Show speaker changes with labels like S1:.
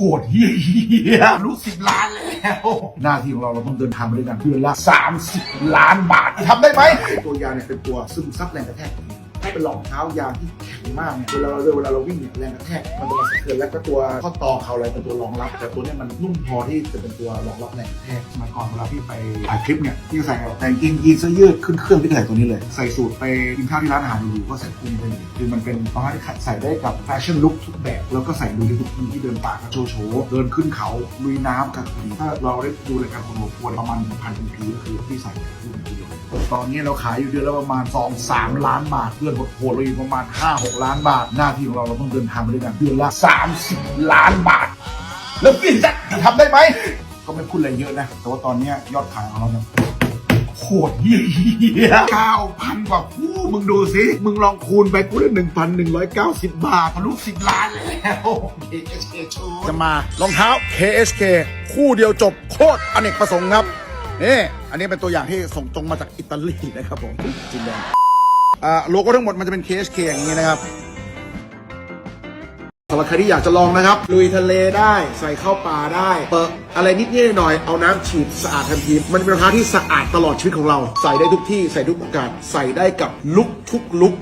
S1: โหดเฮียรู้สิบล้านแล้ว หน้าที่ของเราเราต้องเดินทางไปด้วยกันเดือนละ30 ล้านบาททำได้ไหมตัวยาเนี่ยเป็นตัวซึมซับแรงกระแทก ให้เป็นรองเท้ายางที่แข็งมากเนี่ยเวลาเราเดินเวลาเราวิ่งเนี่ยแรงกระแทกมันจะมาสะเทือนแล้วก็ตัวข้อต่อเขาอะไรเป็นตัวรองรับ แต่ตัวเนี้มันนุ่มพอที่จะเป็นตัวรองรับแรงกระแทกสมัยก่อนเวลาพี่ไปถ่ายคลิปเนี่ยพี่ใส่แต่กางเกงยีนเสื้อยืดขึ้นเครื่องพี่ใส่ตัวนี้เลย ใส่สูทไปกินข้าวที่ร้านอาหารอยู่ก็ใส่กุ้งไปเลยคือมันเป็นรองเท้าที่ใส่ได้กับแฟชั่นลุคทุกแบบแล้วก็ใส่ดูได้ทุกที่ที่เดินป่าก็โชว์โชว์เดินขึ้นเขาลุยน้ำกันดีถ้าเราได้ดูรายการคนหัวควรประมาณพันปีก็คือพี่ใส่รุ่นเดียว ตอนนี้เราขายอยู่เดือนละประมาณ 2 3 ล้านบาทเดือนโหดๆเราอยู่ประมาณ 5 6 ล้านบาท หน้าที่ของเราเราต้องเดินทางไปด้วยกันเดือนละ 30 ล้านบาท แล้วพี่จะทำได้ไหม ก็ไม่พูดอะไรเยอะนะ แต่ว่าตอนนี้ยอดขายของเราเนี่ยโหดเยี่ยเก้าพันกว่าคู่มึงดูสิ มึงลองคูณไปกูได้หนึ่งพันหนึ่งร้อยเก้าสิบบาททะลุสิบล้านแล้ว KSK ชูจะมารองเท้า KSK คู่เดียวจบโคตรอเนกประสงค์ครับ นี่อันนี้เป็นตัวอย่างที่ส่งตรงมาจากอิตาลีนะครับผมจริงเลยอ่าโลโก้ทั้งหมดมันจะเป็น KSK อย่างนี้นะครับสำหรับใครที่อยากจะลองนะครับ ลุยทะเลได้ใส่เข้าป่าได้เปิดอะไรนิดนิดหน่อยเอาน้ำฉีดสะอาดทันที มันเป็นรองเท้าที่สะอาดตลอดชีวิตของเรา ใส่ได้ทุกที่ใส่ทุกโอกาสใส่ได้กับลุกทุกลุก